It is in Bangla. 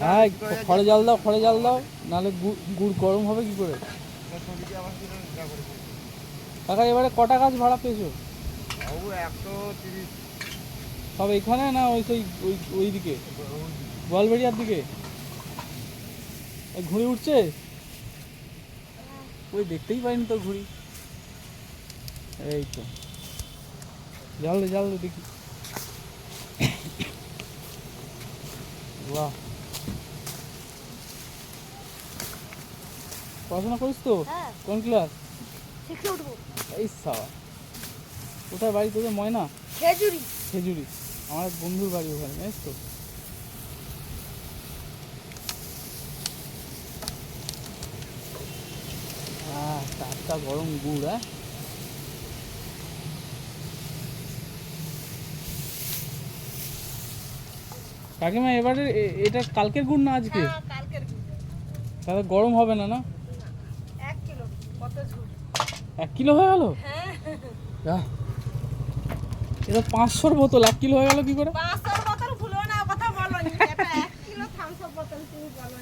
হ্যাঁ খড়ে জাল দাও, খড়ে জাল দাও নাহলে গুড় গরম হবে কি করে? কাকা, এবারে কটা গাছ ভাড়া পেয়েছ? সব এখানে না ওই সেই, ওই ওই দিকে গোয়ালবেড়িয়ার দিকে? ঘুড়ি উঠছে? ওই দেখতেই পাইনি তো ঘুড়ি। এই তো। জাল জাল দেখি। পড়াশোনা করিস তো? হ্যাঁ। কোন ক্লাস? এই সাবা কোথায় বাড়ি তোদের? ময়না? খেজুরি। খেজুরি। আমার এক বন্ধুর বাড়ি ওখানে জানিস তো? টাটকা গরম গুড় হ্যাঁ? কাকিমা এবারে এটা কালকের গুড় না আজকে? হ্যাঁ, তাহলে গরম হবে না না? এক কিলো হয়ে গেল? হ্যাঁ। এটা পাঁচশোর বোতল এক কিলো হয়ে গেল কি করে? পাঁচশোর না কথা বলো এক কিলো বোতল তুমি বলো